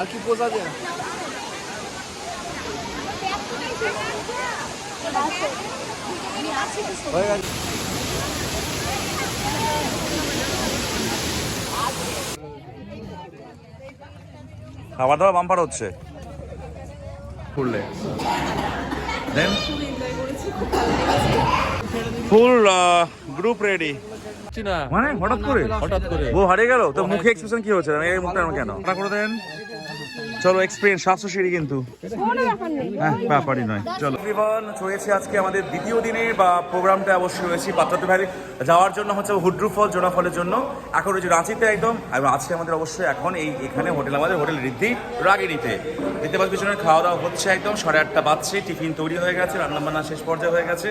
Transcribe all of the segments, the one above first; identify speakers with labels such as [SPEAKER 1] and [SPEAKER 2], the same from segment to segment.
[SPEAKER 1] আর কি পোষা যায়? হয়ে গেছে।
[SPEAKER 2] খাবার দাবার বাম্পার হচ্ছে। দেন ফুল গ্রুপ রেডি মানে হঠাৎ করে?
[SPEAKER 1] হঠাৎ করে।
[SPEAKER 2] ও হারিয়ে গেল? তো মুখে এক্সপ্রেশন কি হচ্ছে? মুখটা কেন? করে। দেন চলো এক্সপিরিয়েন্স সাতশো সিঁড়ি কিন্তু। হ্যাঁ ব্যাপারই নয়, চলো। চলেছি আজকে আমাদের দ্বিতীয় দিনে বা প্রোগ্রামটা অবশ্যই রয়েছি পাত্রাতে ভ্যালি যাওয়ার জন্য, হচ্ছে হুড্রু ফল জোনা ফলের জন্য। এখন রয়েছে রাঁচিতে একদম, এবং আজকে আমাদের অবশ্যই এখন এই, এখানে হোটেল, আমাদের হোটেল ঋদ্ধি রাগিনীতে। পাচ্ছি, পিছনে খাওয়া দাওয়া হচ্ছে একদম, সাড়ে আটটা বাজছে, টিফিন তৈরি হয়ে গেছে রান্না বান্না শেষ পর্যায়ে হয়ে গেছে।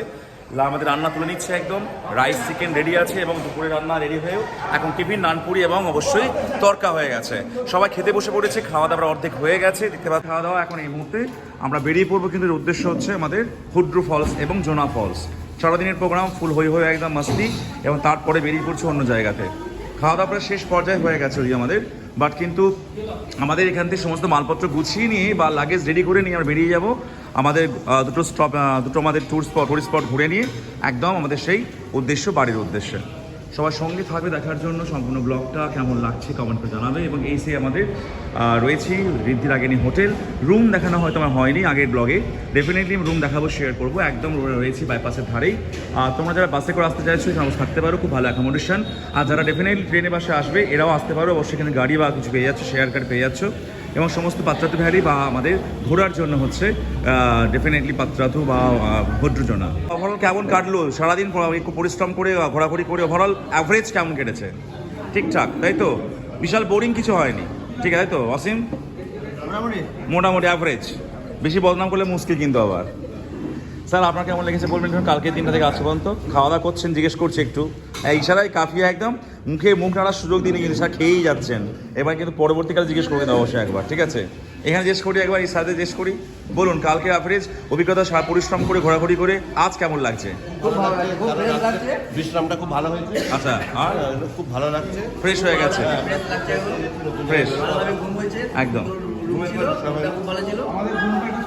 [SPEAKER 2] আমাদের রান্না তুলে নিচ্ছে একদম। রাইস চিকেন রেডি আছে এবং দুপুরে রান্না রেডি হয়েও এখন টিফিন নানপুরি এবং অবশ্যই তরকা হয়ে গেছে। সবাই খেতে বসে পড়েছে খাওয়া দাওয়া অর্ধেক হয়ে গেছে। দেখতে পাচ্ছি খাওয়া দাওয়া এখন এই মুহূর্তে আমরা বেরিয়ে পড়ব কিন্তু এর উদ্দেশ্য হচ্ছে আমাদের হুড্রু ফলস এবং জোনা ফলস। সারাদিনের প্রোগ্রাম ফুল হয়ে হয়ে একদম মাস্তি এবং তারপরে বেরিয়ে পড়ছে অন্য জায়গাতে। খাওয়া দাওয়া শেষ পর্যায়ে হয়ে গেছে ওই আমাদের বাট কিন্তু আমাদের এখান থেকে সমস্ত মালপত্র গুছিয়ে নিয়ে বা লাগেজ রেডি করে নিয়ে আমরা বেরিয়ে যাব। আমাদের দুটো স্টপ দুটো আমাদের ট্যুর স্পট হরি স্পট ঘুরে নিয়ে একদম আমাদের সেই উদ্দেশ্য, বাড়ির উদ্দেশ্যে। সবার সঙ্গে থাকবে দেখার জন্য সম্পূর্ণ ব্লগটা কেমন লাগছে কমেন্ট করে জানাবে এবং এই সে আমাদের রয়েছি ঋদ্ধি রাগিনী হোটেল। রুম দেখানো হয়তো আমার হয়নি আগের ব্লগে। ডেফিনেটলি রুম দেখাবো শেয়ার করব। একদম রয়ে- রয়েছি বাইপাসের ধারেই। আর তোমরা যারা বাসে করে আসতে চাইছো, এখানে থাকতে পারো, খুব ভালো অ্যাকোমোডেশন আর যারা ডেফিনেটলি ট্রেনে বাসে আসবে, এরাও আসতে পারো। অবশ্যই এখানে গাড়ি বা কিছু পেয়ে যাচ্ছ শেয়ার কার পেয়ে যাচ্ছ। এবং সমস্ত পাত্রাতু ভ্যালি বা আমাদের ঘোরার জন্য হচ্ছে ডেফিনেটলি পাত্রাতু বা ভদ্রজনা। ওভারঅল কেমন কাটলো? সারাদিন একটু পরিশ্রম করে ঘোরাঘুরি করে ওভারঅল অ্যাভারেজ কেমন কেটেছে? ঠিকঠাক তাই তো? বিশাল বোরিং কিছু হয়নি। ঠিক আছে তো? অসীম? মোটামুটি। অ্যাভারেজ বেশি বদনাম করলে মুশকিল কিন্তু আবার। স্যার আপনার কেমন লেগেছে বলবেন? ধরুন কালকে তিনটা থেকে আজ পর্যন্ত খাওয়া দাওয়া করছেন জিজ্ঞেস করছি একটু। এই ইশারায় কাফিয়া একদম মুখে মুখ নাড়ার সুযোগ দিন কিন্তু স্যার খেয়েই যাচ্ছেন। এবার কিন্তু পরবর্তীকালে জিজ্ঞেস করবেন অবশ্যই একবার ঠিক আছে? এখানে জিজ্ঞেস করি একবার এই সাথে জিজ্ঞেস করি। বলুন কালকে অ্যাভারেজ অভিজ্ঞতা সারা পরিশ্রম করে ঘোরাঘুরি করে আজ কেমন লাগছে?
[SPEAKER 3] বিশ্রামটা খুব ভালো হয়েছে।
[SPEAKER 2] আচ্ছা আর?
[SPEAKER 3] খুব ভালো লাগছে।
[SPEAKER 2] ফ্রেশ হয়ে গেছে?
[SPEAKER 1] ফ্রেশ হয়েছে।
[SPEAKER 2] একদম।
[SPEAKER 1] ঘুম ছিল এটা খুব ভালো ছিল।
[SPEAKER 2] এই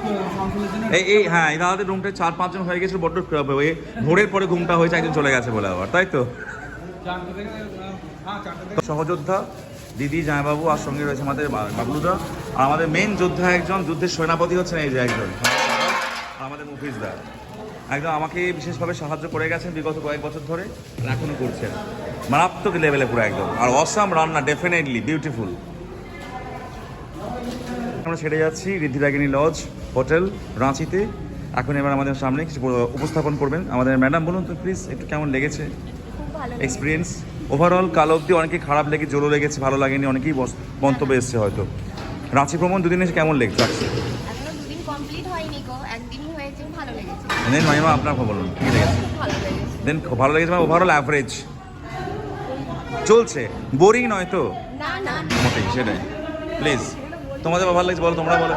[SPEAKER 2] এই হ্যাঁ এই দাদাদের রুমটা চার পাঁচজন হয়ে গেছিল, বড্ড ওই ভোরের পরে ঘুমটা হয়েছে, একজন চলে গেছে বলে আবার, তাই তো? সহযোদ্ধা, দিদি, জামাইবাবু, আর সঙ্গে রয়েছে আমাদের বাবলুদা। আর আমাদের মেন যোদ্ধা একজন, যুদ্ধের সেনাপতি হচ্ছেন এই যে একজন। আমাদের মুফিজদা একদম আমাকে বিশেষভাবে সাহায্য করে গেছেন বিগত কয়েক বছর ধরে, আর এখনও করছেন। মারাত্মক লেভেলে পুরো একদম। আর অসাম রান্না ডেফিনেটলি বিউটিফুল আমরা ছেড়ে যাচ্ছি ঋদ্ধি রাগিনী লজ হোটেল রাঁচিতে। এখন এবার আমাদের সামনে কিছু উপস্থাপন করবেন। আমাদের ম্যাডাম বলুন তো প্লিজ একটু কেমন লেগেছে? এক্সপিরিয়েন্স ওভারঅল কাল অবধি অনেকে খারাপ লেগে জোরও লেগেছে ভালো লাগেনি অনেকেই মন্তব্য এসছে হয়তো। রাঁচি ভ্রমণ দুদিন এসে কেমন লেগেছে? লাগছে। দেন মাইমা আপনার খবর বলুন কী লেগেছে?
[SPEAKER 4] খুব ভালো লেগেছে।
[SPEAKER 2] দেন ভালো লেগেছে মানে ওভারঅল অ্যাভারেজ চলছে বোরিং নয় তো? মোটেই সেটাই। প্লিজ তোমাদের ভালো লাগছে বলো তোমরা বলো।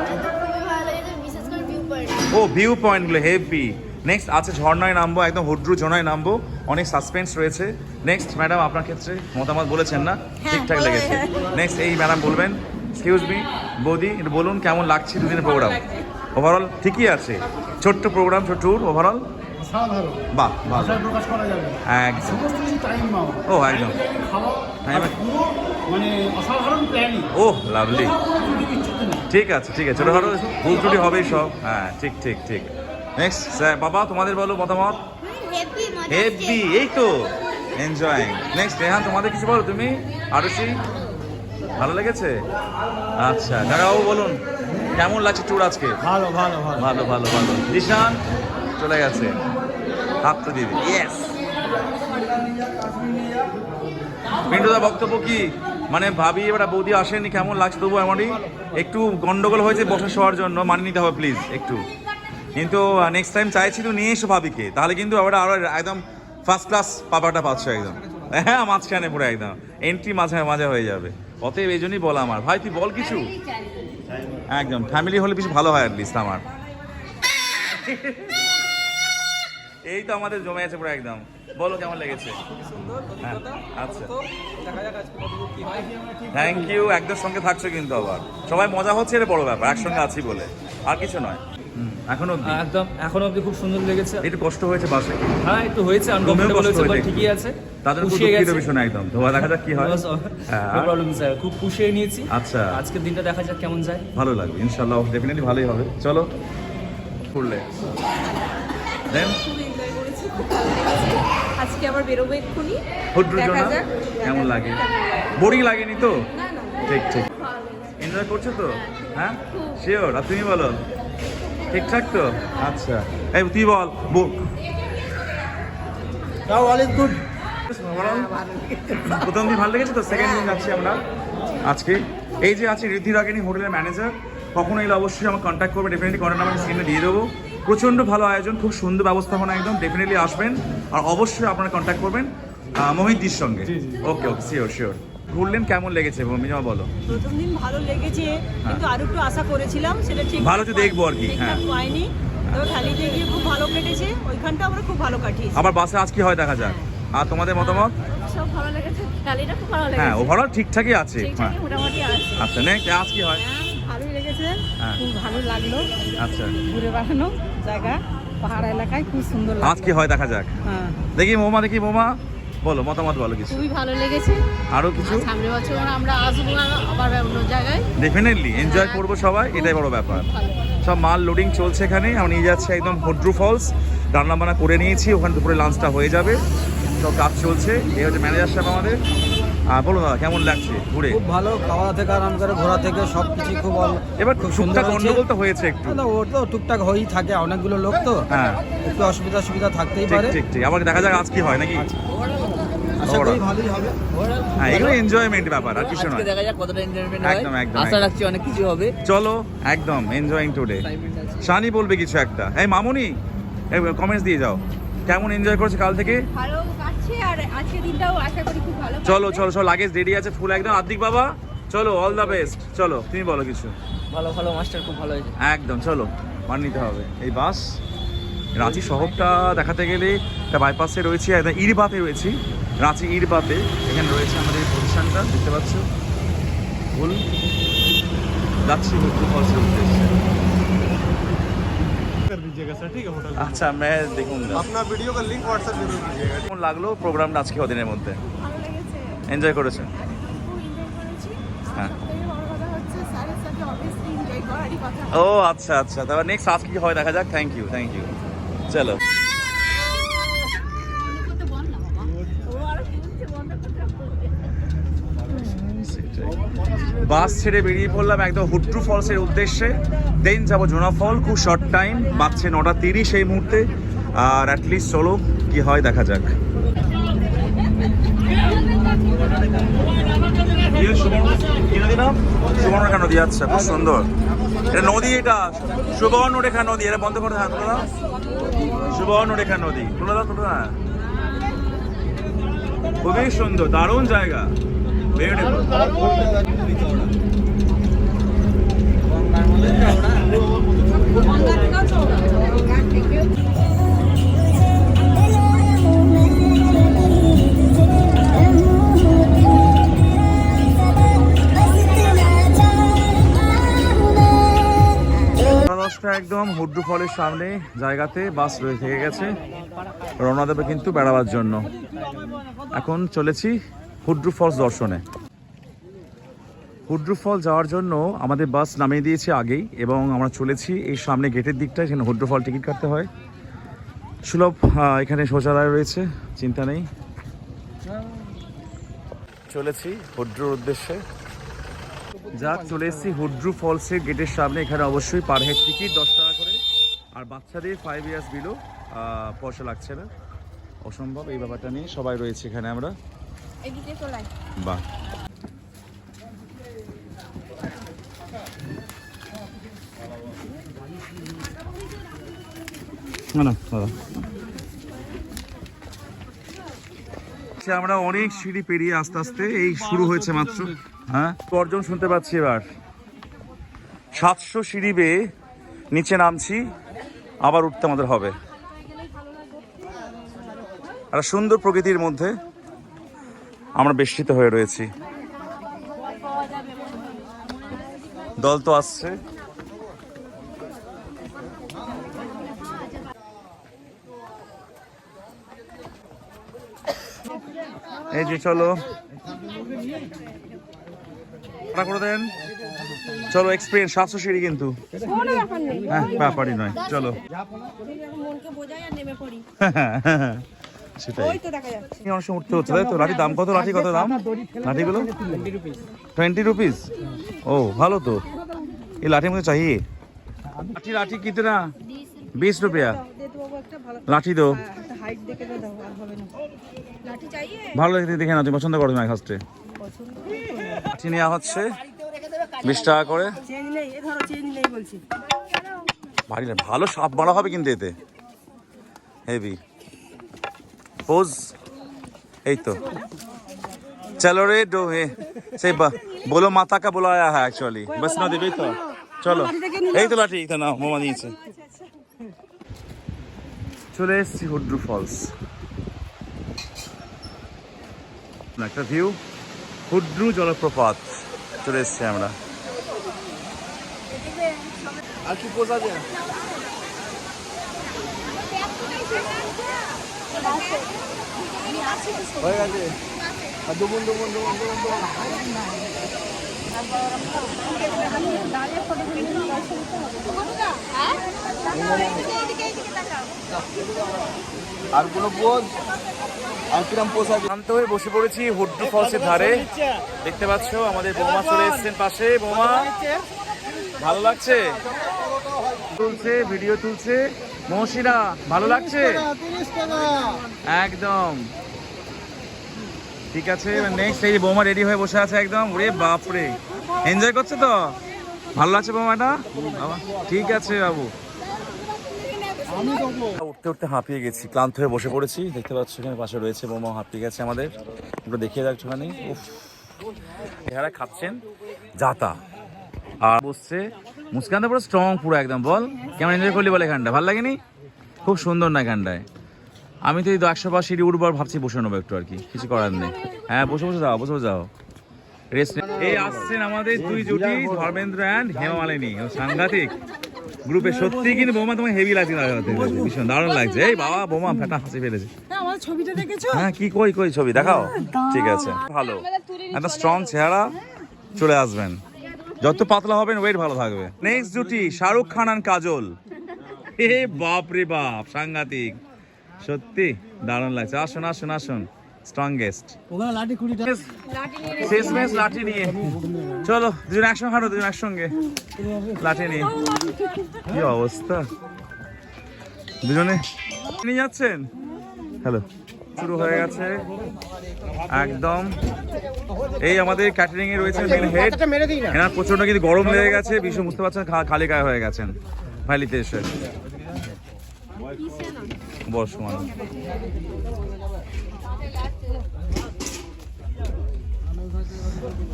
[SPEAKER 2] ও ভিউ পয়েন্টগুলো হেভি নেক্সট আছে ঝর্ণায় নামবো একদম হুড্রু ঝর্ণায় নামবো। অনেক সাসপেন্স রয়েছে। নেক্সট ম্যাডাম আপনার ক্ষেত্রে মতামত বলেছেন না? ঠিকঠাক লেগেছে। নেক্সট এই ম্যাডাম বলবেন এক্সকিউজ মি বৌদি একটু বলুন কেমন লাগছে দুদিনের প্রোগ্রাম ওভারঅল ঠিকই আছে। ছোট্ট প্রোগ্রাম ছোট ট্যুর ওভারঅল
[SPEAKER 5] অসাধারণ।
[SPEAKER 2] বাহ। একদম। ও একদম। হ্যাঁ,
[SPEAKER 5] মানে অসাধারণ প্ল্যানিং
[SPEAKER 2] ও লাভলি ঠিক আছে ঠিক আছে। ছোটোখাটো ভুল ত্রুটি হবেই সব। হ্যাঁ ঠিক ঠিক ঠিক। নেক্সট স্যার বাবা তোমাদের বলো মতামত।
[SPEAKER 4] হেভি
[SPEAKER 2] এই তো। এনজয়িং নেক্সট রেহান তোমাদের কিছু বলো তুমি? আরুষি ভালো লেগেছে? আচ্ছা দাঁড়াও বলুন কেমন লাগছে ট্যুর আজকে?
[SPEAKER 5] ভালো ভালো ভালো।
[SPEAKER 2] ভালো ভালো ভালো। দিশান চলে গেছে। হাত তো দিদি ইয়েস পিন্টুদা বক্তব্য কি? মানে ভাবি, এবার বৌদি আসেনি, কেমন লাগছে তবু এমনই? একটু গন্ডগোল হয়েছে বসে শোয়ার জন্য, মানিয়ে নিতে হবে প্লিজ একটু। কিন্তু নেক্সট টাইম চাইছি তো নিয়ে এসো ভাবিকে। তাহলে কিন্তু আবার আরও একদম ফার্স্ট ক্লাস পাপাটা পাচ্ছ একদম। হ্যাঁ মাঝখানে পুরো একদম। এন্ট্রি মাঝে মাঝে হয়ে যাবে। অতএব এই জন্যই বলা আমার। ভাই, তুই বল কিছু। একদম ফ্যামিলি হলে কিছু ভালো হয় অ্যাটলিস্ট আমার। এই তো আমাদের জমে আছে পুরো একদম। বলো কেমন লেগেছে? হ্যাঁ, আচ্ছা। থ্যাংক ইউ একদম সঙ্গে থাকছো কিন্তু আবার। সবাই মজা হচ্ছে এটা বড় ব্যাপার একসঙ্গে আছি বলে। আর কিছু নয়। এখনও অবধি।
[SPEAKER 6] একদম এখন অবধি খুব সুন্দর লেগেছে।
[SPEAKER 2] একটু কষ্ট হয়েছে বাসে
[SPEAKER 6] হ্যাঁ একটু হয়েছে আনকমফোর্টেবল হয়েছে বাট ঠিকই আছে।
[SPEAKER 2] তাদের
[SPEAKER 6] পুষিয়ে গেছে।
[SPEAKER 2] ভীষণ একদম। ধোয়া দেখা যাক কি হয়। হ্যাঁ,
[SPEAKER 6] নো প্রবলেম স্যার খুব পুষিয়ে নিয়েছি।
[SPEAKER 2] আচ্ছা।
[SPEAKER 6] আজকের দিনটা দেখা যাক কেমন যায়।
[SPEAKER 2] ভালো লাগবে ইনশাল্লাহ ডেফিনেটলি ভালোই হবে। চলো। করলে দেন
[SPEAKER 7] খুব ভালো লেগেছে আজকে আবার বেরোবো এক্ষুনি। দেখা যাক।
[SPEAKER 2] কেমন লাগে? বোরিং লাগেনি তো? ঠিক ঠিক। এনজয় করছ তো? হ্যাঁ শিওর আর তুমি বলো? ঠিকঠাক তো? আচ্ছা। এই তুই বল বুক
[SPEAKER 5] অল ইজ গুড
[SPEAKER 2] প্রথম দিন ভালো লেগেছে তো? সেকেন্ড দিন যাচ্ছি আমরা। আজকে। এই যে আছে ঋদ্ধি রাগিনী হোটেলের ম্যানেজার কখনো এলে অবশ্যই আমার কন্ট্যাক্ট করবে। ডেফিনেটলি করেন আমার স্ক্রিনে দিয়ে দেবো। প্রচণ্ড ভালো আয়োজন খুব সুন্দর ব্যবস্থাপনা একদম ডেফিনেটলি আসবেন। আর অবশ্যই আপনারা কন্ট্যাক্ট করবেন মোহিতদির সঙ্গে। ওকে ওকে শিওর শিওর ঘুরলেন কেমন লেগেছে ভূমিজা বলো।
[SPEAKER 8] প্রথম দিন ভালো লেগেছে কিন্তু আরও একটু আশা করেছিলাম সেটা ঠিক
[SPEAKER 2] ভালো তো দেখব আর কি, হ্যাঁ।
[SPEAKER 8] হয়নি। তবে ভ্যালিতে গিয়ে খুব ভালো কেটেছে ওইখানটা আমরা খুব ভালো কাটিয়েছি।
[SPEAKER 2] আবার বাসে আজ কি হয় দেখা যাক। আর তোমাদের মতামত?
[SPEAKER 7] সব ভালো লেগেছে গাড়িটা খুব ভালো
[SPEAKER 2] হ্যাঁ
[SPEAKER 7] লেগেছে।
[SPEAKER 2] ওভারঅল ঠিকঠাকই আছে হ্যাঁ।
[SPEAKER 7] মোটামুটি আছে।
[SPEAKER 2] আচ্ছা নেক্সট আজ কি হয়
[SPEAKER 8] ভালোই লেগেছে
[SPEAKER 2] হ্যাঁ।
[SPEAKER 8] খুব ভালো লাগল
[SPEAKER 2] আচ্ছা।
[SPEAKER 8] ঘুরে বেড়ানো। জায়গা পাহাড় এলাকায় খুব সুন্দর
[SPEAKER 2] আজ কি হয় দেখা যাক?
[SPEAKER 8] হ্যাঁ।
[SPEAKER 2] দেখি মোমা দেখি মোমা। বলো মতামত বলো কিছু।
[SPEAKER 7] খুবই ভালো লেগেছে।
[SPEAKER 2] আরও কিছু?
[SPEAKER 7] সামনের বছর আমরা আসব আবার অন্য জায়গায়।
[SPEAKER 2] ডেফিনেটলি এনজয় করব সবাই এটাই বড় ব্যাপার। সব মাল লোডিং চলছে এখানে আমি নিয়ে যাচ্ছি একদম হড্রু ফলস রান্না বান্না করে নিয়েছি ওখানে দুপুরে লাঞ্চটা হয়ে যাবে। সব কাজ চলছে এই হচ্ছে ম্যানেজার সাহেব আমাদের। আর বলো দাদা কেমন লাগছে ঘুরে?
[SPEAKER 5] খুব ভালো খাওয়া থেকে আরাম করে ঘোরা থেকে সব কিছু খুব অল-
[SPEAKER 2] এবার
[SPEAKER 5] খুব সুন্দর
[SPEAKER 2] গন্ডগোল তো হয়েছে একটু।
[SPEAKER 5] না, ওর তো টুকটাক হয়েই থাকে অনেকগুলো লোক তো।
[SPEAKER 2] হ্যাঁ।
[SPEAKER 5] একটু অসুবিধা সুবিধা থাকতেই পারে।
[SPEAKER 2] ঠিক ঠিক। আবার দেখা যাক আজ কি হয় নাকি?
[SPEAKER 5] আশা করি
[SPEAKER 2] ওরা।
[SPEAKER 5] ভালোই হবে।
[SPEAKER 2] হ্যাঁ এগুলো এনজয়মেন্ট ব্যাপার আর কিছু নয়।
[SPEAKER 6] দেখা যাক কতটা এনজয়মেন্ট
[SPEAKER 2] একদম, একদম,
[SPEAKER 6] আশা অনেক কিছু হবে।
[SPEAKER 2] চলো একদম এনজয়িং টুডে শানি বলবে কিছু একটা। এই মামুনি কমেন্টস দিয়ে যাও। কেমন এনজয় করছে কাল থেকে?
[SPEAKER 4] ভালো। কাটছে আর আজকের দিনটাও আশা করি খুব ভালো
[SPEAKER 2] চলো চলো চলো লাগেজ রেডি আছে ফুল একদম। আদিক বাবা চলো অল দ্য বেস্ট চলো তুমি বলো কিছু।
[SPEAKER 6] ভালো ভালো মাস্টার খুব ভালো হয়েছে।
[SPEAKER 2] একদম চলো মান নিতে হবে। এই বাস রাঁচি শহরটা দেখাতে গেলে একটা বাইপাসে রয়েছে একদম ইরবাতে রয়েছি। রাঁচি ইরবাতে এখানে রয়েছে আমাদের এই প্রতিষ্ঠানটা দেখতে পাচ্ছ? ফুল যাচ্ছি হুট্টু ফলসের উদ্দেশ্যে। আচ্ছা मैं देखूंगा
[SPEAKER 3] আপনার ভিডিও का लिंक व्हाट्सएप जरूर कीजिएगा
[SPEAKER 2] কেমন লাগলো প্রোগ্রামটা আজকে ওদিনের মধ্যে
[SPEAKER 7] ভালো লেগেছে
[SPEAKER 2] এনজয় করেছেন
[SPEAKER 7] খুব এনজয় করেছি
[SPEAKER 2] হ্যাঁ
[SPEAKER 7] সবথেকে বড় কথা হচ্ছে স্যারের সাথে অবভিয়াসলি এনজয় করারই কথা
[SPEAKER 2] ও আচ্ছা আচ্ছা তারপর নেক্সট আজকে কি হয় দেখা যাক থ্যাংক ইউ থ্যাংক ইউ চলো বাস ছেড়ে বেরিয়ে পড়লাম একদম হুট্টু ফলসের উদ্দেশ্যে। দেন যাব জোনা ফল খুব শর্ট টাইম বাজছে নটা তিরিশ এই মুহূর্তে। আর অ্যাটলিস্ট চলো কি হয় দেখা যাক। সুবর্ণরেখা নদী আচ্ছা খুব সুন্দর। এটা নদী এটা? সুবর্ণরেখা নদী এটা বন্ধ করে হ্যাঁ তুলে। সুবর্ণরেখা নদী তুলে দাও তুলে। খুবই সুন্দর দারুণ জায়গা। বিউটিফুল দশটা একদম হুড্ডু ফলের সামনে, জায়গাতে বাস রয়ে থেকে গেছে। রওনা দেবে কিন্তু বেড়াবার জন্য। এখন চলেছি হুড্রু ফলস দর্শনে। হুড্রু ফল যাওয়ার জন্য আমাদের বাস নামিয়ে দিয়েছে আগেই এবং আমরা চলেছি এই সামনে গেটের দিকটায় এখানে হুড্রু ফল টিকিট কাটতে হয়। সুলভ এখানে শৌচালয় রয়েছে চিন্তা নেই। চলেছি হুড্রুর উদ্দেশ্যে। যাক চলে এসেছি হুড্রু ফলসের গেটের সামনে এখানে অবশ্যই পার হেড টিকিট দশ টাকা করে। আর বাচ্চাদের ফাইভ ইয়ার্স বিলো পয়সা লাগছে না। অসম্ভব এই ব্যাপারটা নিয়ে সবাই রয়েছে এখানে আমরা। বাহ। আমরা অনেক সিঁড়ি পেরিয়ে আস্তে আস্তে এই শুরু হয়েছে মাত্র। হ্যাঁ? গর্জন শুনতে পাচ্ছি এবার। সাতশো সিঁড়ি বেয়ে নিচে নামছি, আবার উঠতে আমাদের হবে। আর সুন্দর প্রকৃতির মধ্যে আমরা বেষ্টিত হয়ে রয়েছি। দল তো আসছে। এই যে চলো ভাড়া করে দেন চলো এক্সপিরিয়েন্স সাতশো সিঁড়ি কিন্তু
[SPEAKER 7] কোনো ব্যাপার নেই
[SPEAKER 2] হ্যাঁ ব্যাপারই নয় চলো
[SPEAKER 7] মনকে বোঝাই আর নেমে পড়ি
[SPEAKER 2] সেটাই
[SPEAKER 7] ওই তো দেখা যাচ্ছে
[SPEAKER 2] কি অনেক সময় উঠতে হচ্ছে তাই তো লাঠির দাম কত লাঠি কত দাম লাঠিগুলো টোয়েন্টি রুপিস ও ভালো তো এই লাঠি मुझे चाहिए লাঠি লাঠি कितना बीस रुपया
[SPEAKER 7] দে তো বাবু একটা ভালো
[SPEAKER 2] লাঠি দো
[SPEAKER 7] দেখে না চাইয়ে?
[SPEAKER 2] ভালো দেখতে দেখে না তুমি পছন্দ করো না ফার্স্টে লাঠি নেওয়া হচ্ছে বিশ টাকা করে।
[SPEAKER 7] চেঞ্জ নেই এ ধরো চেঞ্জ নেই বলছি।
[SPEAKER 2] ভারী না ভালো সাপ মারা হবে কিন্তু এতে। হেভি পোজ এই তো। চলো রে ডো হে সেই বা বলো মাথা কা বুলায়া হ্যাঁ অ্যাকচুয়ালি বাস না দেবেই তো। চলো। এই তো লাঠি এই তো না মোমা নিয়েছে। চলে এসছি হুড্রু ফলস। একটা ভিউ ক্ষুদ্র জলপ্রপাত চলে এসছি আমরা।
[SPEAKER 1] হয়ে গেছে? দুবুন দুবুন দুবুন দুবুন আর কোনো
[SPEAKER 2] শান্ত হয়ে বসে পড়েছি হুড্রু ফলসের ধারে। দেখতে পাচ্ছ, আমাদের বৌমা চলে এসেছেন পাশে। বোমা, ভালো লাগছে? তুলছে ভিডিও তুলছে। মহসিনা, ভালো লাগছে? একদম। ঠিক আছে নেক্সট এই বোমা রেডি হয়ে বসে আছে একদম। ওরে বাপরে। এনজয় করছে তো? ভালো লাগছে বৌমাটা ঠিক আছে বাবু। উঠতে উঠতে হাঁপিয়ে গেছি, ক্লান্ত হয়ে বসে পড়েছি। দেখতে পাচ্ছ এখানে পাশে রয়েছে বোমা, হাঁপিয়ে গেছে আমাদের। একটু দেখিয়ে যাক ওখানে এখানে খাচ্ছেন জাতা আর বসছে মুস্কানটা পুরো স্ট্রং পুরো একদম। বল, কেমন এনজয় করলি বল এখানটা? ভালো লাগেনি? খুব সুন্দর না এখানটায়? আমি তো এই একশো বার সিঁড়ি উঠবো আর ভাবছি বসে নেব একটু আর কি। কিছু করার নেই। হ্যাঁ বসে বসে যাও, বসে বসে যাও। এই আসছেন আমাদের দুই জুটি ধর্মেন্দ্র অ্যান্ড হেমা মালিনী ও সাংঘাতিক গ্রুপে সত্যি কিন্তু বোমা তোমার হেভি লাগছে ভীষণ দারুণ লাগছে। এই বাবা বোমা ফেটা হাসি ফেলেছে
[SPEAKER 7] ছবিটা দেখেছ?
[SPEAKER 2] হ্যাঁ কি কই কই ছবি? দেখাও। ঠিক আছে। ভালো। একটা স্ট্রং চেহারা চলে আসবেন। যত পাতলা হবেন ওয়েট ভালো থাকবে। নেক্সট জুটি শাহরুখ খান আর কাজল। এ বাপ রে বাপ সাংঘাতিক। সত্যি দারুণ লাগছে। আসুন আসুন আসুন। স্ট্রংগেস্ট
[SPEAKER 5] ওখানে লাঠি কুড়িটা
[SPEAKER 2] শেষ। ম্যাচ লাঠি নিয়ে। চলো দুজন একসঙ্গে হাঁটো দুজন একসঙ্গে। লাঠি নিয়ে। কি অবস্থা? দুজনে নিয়ে যাচ্ছেন? হ্যালো। শুরু হয়ে গেছে। একদম। এই আমাদের ক্যাটারিং এ রয়েছে মেন হেড এনার প্রচণ্ড কিন্তু গরম লেগে গেছে ভীষণ বুঝতে পারছেন খালি গায়ে হয়ে গেছেন। ভ্যালিতে এসে। বস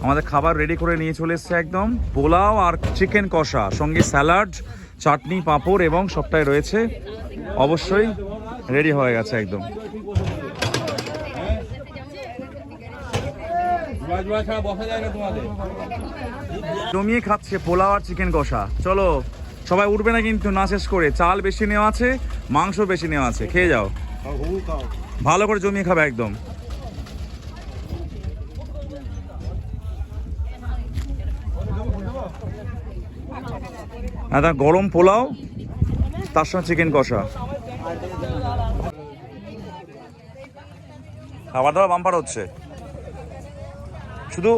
[SPEAKER 2] আমাদের খাবার রেডি করে নিয়ে চলে এসছে একদম। পোলাও আর চিকেন কষা, সঙ্গে স্যালাড চাটনি, পাঁপড় এবং সবটাই রয়েছে। অবশ্যই রেডি হয়ে গেছে একদম। জমিয়ে খাচ্ছে পোলাও আর চিকেন কষা। চলো, সবাই উঠবে না কিন্তু, না শেষ করে। চাল বেশি নেওয়া আছে, মাংস বেশি নেওয়া আছে। খেয়ে যাও। ভালো করে জমিয়ে খাবে একদম। একটা গরম পোলাও, তার সঙ্গে চিকেন কষা। খাবার দাবার বাম্পার হচ্ছে। শুধু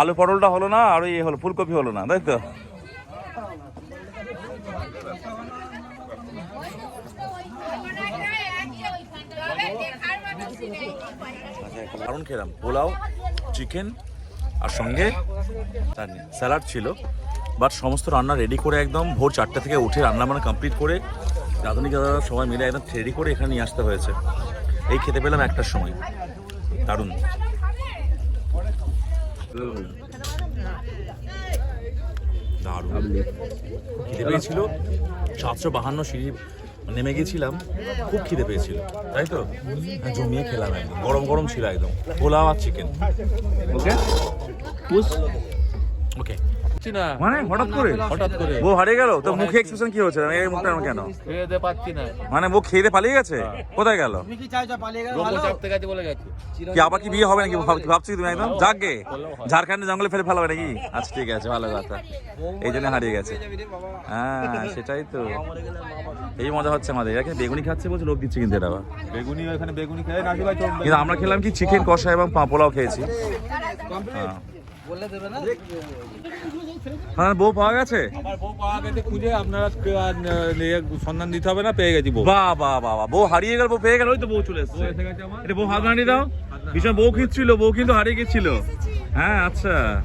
[SPEAKER 2] আলু পটলটা হলো না, আর ইয়ে হলো, ফুলকপি হলো না, তাই তো? দারুণ খেলাম, পোলাও চিকেন আর সঙ্গে স্যালাড ছিল। বাট সমস্ত রান্না রেডি করে একদম ভোর চারটা থেকে উঠে রান্না বান্না কমপ্লিট করে রাঁধুনি দাদারা সবাই মিলে একদম রেডি করে এখানে নিয়ে আসতে হয়েছে। এই খেতে পেলাম একটার সময়। দারুণ। দারুণ। খিদে পেয়েছিল। সাতশো বাহান্ন সিঁড়ি নেমে গেছিলাম। খুব খিদে পেয়েছিল। তাই তো? হ্যাঁ, জমিয়ে খেলাম একদম। গরম গরম ছিল একদম। পোলাও আর চিকেন ওকে ওকে মানে হঠাৎ করে? হঠাৎ করে। বউ হারিয়ে গেল? তো মুখে এক্সপ্রেশন কি হচ্ছে এই মুখটা কেন?
[SPEAKER 3] খেতে পাচ্ছি না।
[SPEAKER 2] মানে বউ খেয়ে পালিয়ে গেছে? কোথায় গেল?
[SPEAKER 5] তুমি কি চাইছো পালিয়ে গেলে? ভালো?
[SPEAKER 3] চাপতে গেছে বলে গেছে।
[SPEAKER 2] কি আবার কি বিয়ে হবে নাকি? ভাব- ভাবছি তুমি একদম? যাকে ঝাড়খণ্ডে জঙ্গলে ফেলে ফেলাবে নাকি? আচ্ছা ঠিক আছে ভালো কথা। এই জন্য হারিয়ে গেছে। হ্যাঁ সেটাই তো। এই মজা হচ্ছে আমাদের। কিন্তু বেগুনি খাচ্ছে বলছে লোক দিচ্ছে কিন্তু এটা আবার।
[SPEAKER 3] বেগুনি ওখানে বেগুনি খেয়ে নাকি ভাই
[SPEAKER 2] কিন্তু আমরা খেলাম কি চিকেন কষা এবং পা- পোলাও খেয়েছি। হ্যাঁ।
[SPEAKER 5] বললে দেবে না?
[SPEAKER 2] হ্যাঁ বউ পাওয়া গেছে?
[SPEAKER 3] আমার বউ পাওয়া গেছে খুঁজে আপনারা কে- আর, আহ, সন্ধান দিতে হবে না পেয়ে গেছি বউ।
[SPEAKER 2] বাহ বাহ বাহ বাহ। বউ হারিয়ে গেল বউ পেয়ে গেল ওই তো বউ চলে এসছে।
[SPEAKER 3] এসে গেছে আমার।
[SPEAKER 2] এটা বউ হাত নাড়িয়ে দাও। ভীষণ বউ খিচ্ছিল বউ কিন্তু হারিয়ে গেছিল। হ্যাঁ আচ্ছা।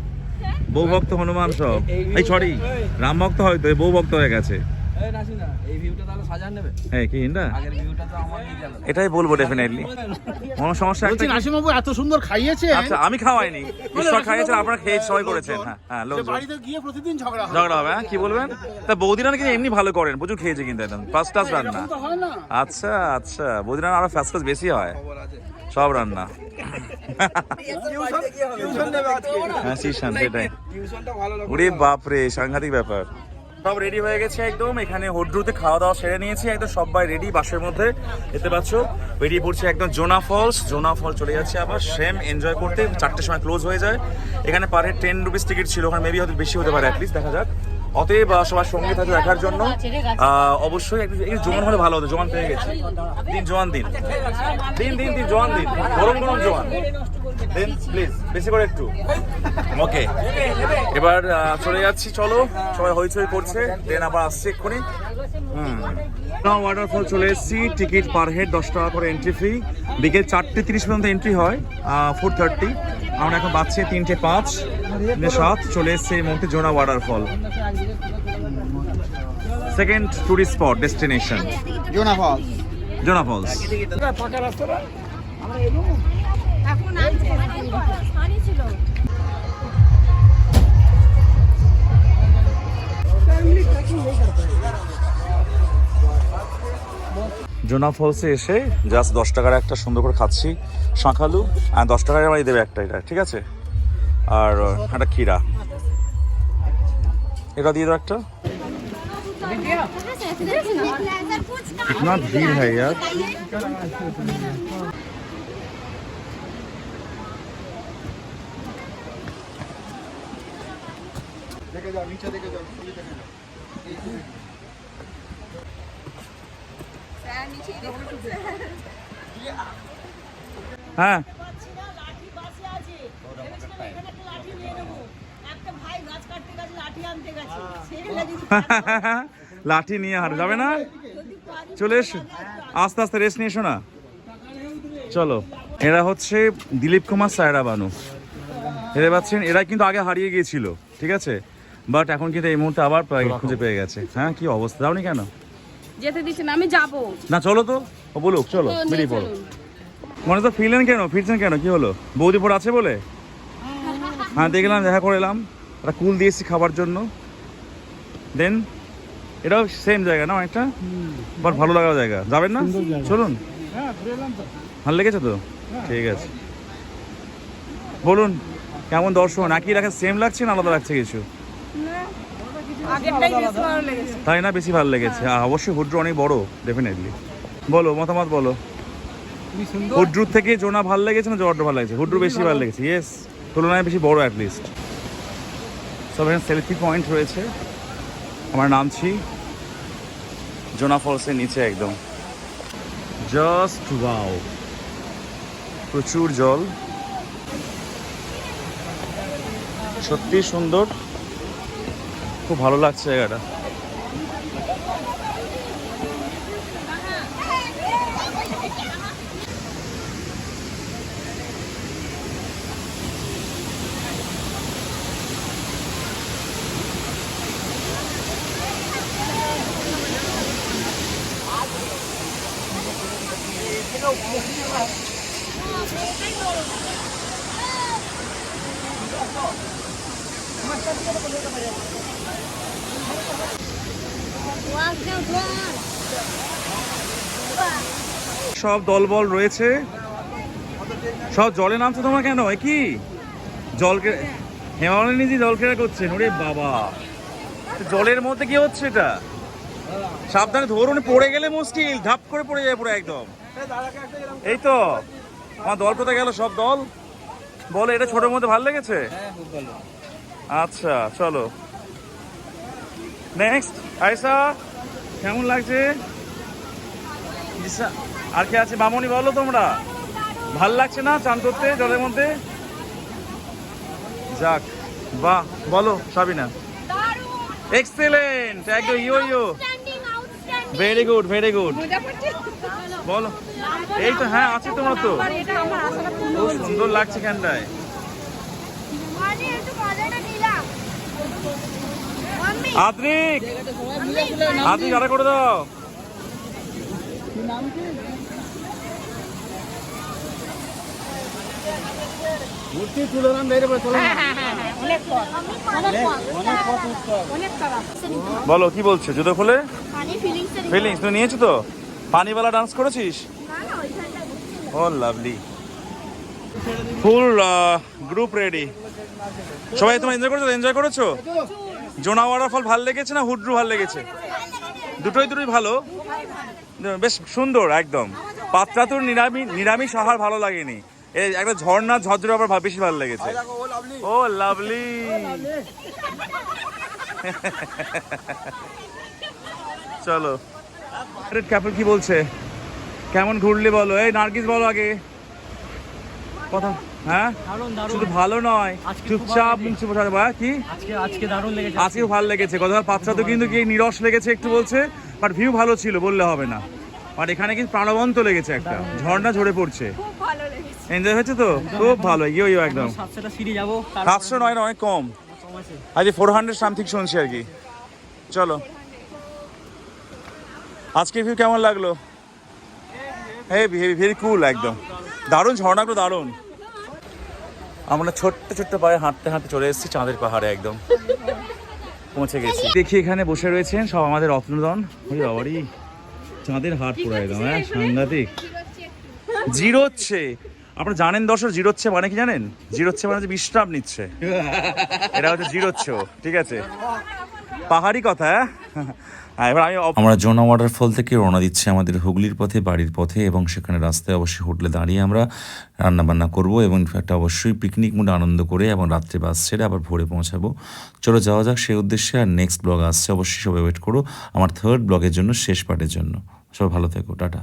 [SPEAKER 2] বউ ভক্ত হনুমান সব। এই সরি রাম ভক্ত হয়তো বউ ভক্ত হয়ে গেছে।
[SPEAKER 5] এই নাসি না এই ভিউটা তাহলে সাজান নেবে?
[SPEAKER 2] হ্যাঁ কি না
[SPEAKER 5] আগের ভিউটা তো আমার নিয়ে গেল।
[SPEAKER 2] এটাই বলব ডেফিনেটলি কোনো সমস্যা
[SPEAKER 9] এত সুন্দর খাইয়েছে
[SPEAKER 2] আচ্ছা আমি খাওয়াইনি। ঈশ্বর খাইয়েছেন আপনারা খেয়ে সবাই করেছেন। হ্যাঁ হ্যাঁ লোকজন।
[SPEAKER 9] বাড়িতে গিয়ে প্রতিদিন ঝগড়া হয়।
[SPEAKER 2] ঝগড়া হবে হ্যাঁ কি বলবেন? তা বৌদিরা নাকি এমনি ভালো করেন প্রচুর খেয়েছে কিন্তু একদম। ফার্স্ট ক্লাস রান্না।
[SPEAKER 9] তো হয় না।
[SPEAKER 2] আচ্ছা আচ্ছা বৌদিরা আরও ফার্স্ট ক্লাস বেশি হয়। সব রান্না। হ্যাঁ টিউশন সেটাই। ওরে বাপরে সাংঘাতিক ব্যাপার। সব রেডি হয়ে গেছে একদম। এখানে হোড্রুতে খাওয়া দাওয়া সেরে নিয়েছি। একদম সবাই রেডি বাসের মধ্যে। দেখতে পাচ্ছ, বেরিয়ে পড়ছে একদম জোনা ফলস জোনা ফল চলে যাচ্ছে আবার। সেম এনজয় করতে চারটের সময় ক্লোজ হয়ে যায়। এখানে per head ten rupees ticket ছিল। ওখানে মেবি হয়তো বেশি হতে পারে অ্যাটলিস্ট দেখা যাক। অতএব সবার সঙ্গে থাকে দেখার জন্য। অবশ্যই একটু জোয়ান হলে ভালো হতো, জোয়ান পেয়ে গেছি। দিন, জোয়ান দিন। দিন দিন দিন, জোয়ান দিন। গরম গরম জোয়ান। দিন প্লিজ বেশি করে একটু। ওকে এবার চলে যাচ্ছি চলো। সবাই হইচই করছে। দেন আবার আসছে এক্ষুনি। হুম। ওয়াটারফল চলে এসেছি। টিকিট পার হেড দশ টাকা করে এন্ট্রি ফি বিকেল চারটে তিরিশ পর্যন্ত এন্ট্রি হয় ফোর থার্টি আমরা এখন বাজছে তিনটে পাঁচ তিনটে সাত। চলে এসছে এই মুহূর্তে Jonha waterfall
[SPEAKER 9] second tourist
[SPEAKER 2] spot destination
[SPEAKER 4] Jonha falls Jonha falls
[SPEAKER 2] জোনা ফলসে এসে জাস্ট দশ টাকার একটা সুন্দর করে খাচ্ছি শাঁখালু আর দশ টাকায় আমায় দেবে একটা এটা ঠিক আছে আর আহ, একটা ক্ষীরা এটা দিয়ে দাও একটা कितना भीड़ है यार
[SPEAKER 9] দেখে যাও নিচে দেখে যাও
[SPEAKER 8] যদি
[SPEAKER 2] লাঠি নিয়ে হার যাবে না? চলে এসো। আস্তে আস্তে রেস্ট নিয়ে এসো না। চলো, এরা হচ্ছে দিলীপ কুমার, সায়রা বানু। এরা পাচ্ছেন, এরা কিন্তু আগে হারিয়ে গিয়েছিল, ঠিক আছে? বাট এখন কিন্তু এই মুহূর্তে আবার খুঁজে পেয়ে গেছে। হ্যাঁ কি অবস্থা? যাওনি কেন?
[SPEAKER 7] যেতে দিচ্ছি না আমি যাব।
[SPEAKER 2] না চলো তো। ও বলুক চলো বেরিয়ে পড়ো। মনে তো ফিরলেন কেন? ফিরছেন কেন? কি হলো? বৌদিপুর আছে বলে? হ্যাঁ দেখলাম দেখা করে এলাম। একটা কুল দিয়েছি খাবার জন্য। দেন এটাও সেম জায়গা না অনেকটা? বাট ভালো লাগার জায়গা। যাবেন না? চলুন। ভালো লেগেছে তো? ঠিক আছে। বলুন কেমন দর্শন? একই রাখা সেম লাগছে না আলাদা লাগছে কিছু? তাই না? বেশি ভালো লেগেছে। অবশ্যই হুড্রু অনেক বড় ডেফিনেটলি বলো, মতামত বলো। হুড্রুর থেকে জোনা ভালো লেগেছে না জর্ড ভালো লেগেছে? হুড্রু বেশি ভালো লেগেছে ইয়েস তুলনায় বেশি বড় অ্যাটলিস্ট সব এখানে সেলফি পয়েন্ট রয়েছে। আমরা নামছি জোনা ফলসের নিচে একদম। জাস্ট ওয়াও প্রচুর জল। সত্যি সুন্দর। খুব ভালো লাগছে জায়গাটা Gracias. সব দলবল রয়েছে। সব জলে নামছো তোমার কেন? কি? জলকে হেমালিনীজি জল খেলা করছে। ওরে বাবা। জলের মধ্যে কি হচ্ছে এটা? সাবধানে ধরুন পড়ে গেলে মুশকিল। ধাপ করে পড়ে যায় পুরো একদম। এই তো আমার দল কোথায় গেল? সব দল? বলে এটা ছোটোর মধ্যে ভালো লেগেছে?
[SPEAKER 5] হ্যাঁ,
[SPEAKER 2] আচ্ছা চলো। নেক্সট আয়সা কেমন লাগছে? আর কে আছে? মামনি, বলো তোমরা। ভালো লাগছে না চান করতে, জলের মধ্যে? যাক, বাহ, বলো, সাবিনা। এক্সেলেন্ট একদম, yo yo. Very good very good বলো। এই তো হ্যাঁ আছে তোমার তো। খুব সুন্দর লাগছে এখানটায় আদ্রিক আদ্রিক আরে করে দাও।
[SPEAKER 5] মূর্তি তুলে নাম পড়ে চলো
[SPEAKER 2] বলো কি বলছো? জুতো খুলে?
[SPEAKER 4] ফিলিংস
[SPEAKER 2] ফিলিংস তুই নিয়েছো তো? পানিওয়ালা ডান্স করেছিস? ও লাভলি ফুল গ্রুপ রেডি সবাই তোমার এনজয় করেছ? এনজয় করেছ? জোনা ওয়াটারফল ভালো লেগেছে না হুড্রু ভালো লেগেছে? দুটোই দুটোই ভালো। বেশ সুন্দর, একদম। পাত্রাতুর নিরামি, নিরামিষ আহার ভালো লাগেনি। এই একটা ঝর্ণা, ঝরঝরে আবার বেশি ভালো লেগেছে। ও, লাভলি। চলো। ক্যাপেল কি বলছে? কেমন ঘুরলে বলো? এই, নার্গিস বলো আগে। কথা হ্যাঁ? শুধু ভালো নয় চুপচাপ মুখ চুপে থাকবে হ্যাঁ? কি?
[SPEAKER 6] আজকে আজকে দারুণ লেগেছে।
[SPEAKER 2] আজকেও ভালো লেগেছে গতকাল পাঁচটা তো কিন্তু কি নিরস লেগেছে একটু বলছে বাট ভিউ ভালো ছিল বললে হবে না। আর এখানে কিন্তু প্রাণবন্ত লেগেছে একটা ঝর্ণা ঝরে পড়ছে।
[SPEAKER 7] খুব ভালো লেগেছে।
[SPEAKER 2] এনজয় হয়েছে তো? খুব ভালো ইয়ো ইয়ো একদম। সাতশো নয় না অনেক কম আজ ফোর হান্ড্রেড সামথিং শুনছি আর কি। চলো। আজকে ভিউ কেমন লাগল? হেভি হেভি ভেরি কুল একদম। দারুণ ঝর্ণাগুলো দারুণ। আমরা ছোট্ট ছোট্ট পায়ে হাঁটতে হাঁটতে চলে এসেছি চাঁদের পাহাড়ে একদম। পৌঁছে গেছি। দেখি এখানে বসে রয়েছেন সব আমাদের রত্নদন। ওই বাবারি চাঁদের হাট পুরো একদম হ্যাঁ সাংঘাতিক। জিরোচ্ছে আপনারা জানেন দর্শক জিরোচ্ছে মানে কি জানেন? জিরোচ্ছে মানে হচ্ছে বিশ্রাম নিচ্ছে। এটা হচ্ছে জিরোচ্ছে ঠিক আছে। পাহাড়ি কথা হ্যাঁ, আমি
[SPEAKER 10] আমরা জোনা ওয়াটার ফল থেকে রওনা দিচ্ছি আমাদের হুগলির পথে, বাড়ির পথে এবং সেখানে রাস্তায় অবশ্যই হোটেলে দাঁড়িয়ে আমরা রান্নাবান্না করব এবং একটা অবশ্যই পিকনিক মুডে আনন্দ করে এবং রাত্রে বাস ছেড়ে আবার ভোরে পৌঁছাবো। চলো যাওয়া যাক সেই উদ্দেশ্যে আর নেক্সট ব্লগ আসছে, অবশ্যই সবাই ওয়েট করো আমার থার্ড ব্লগের জন্য, শেষ পার্টের জন্য। সবাই ভালো থেকো, টাটা।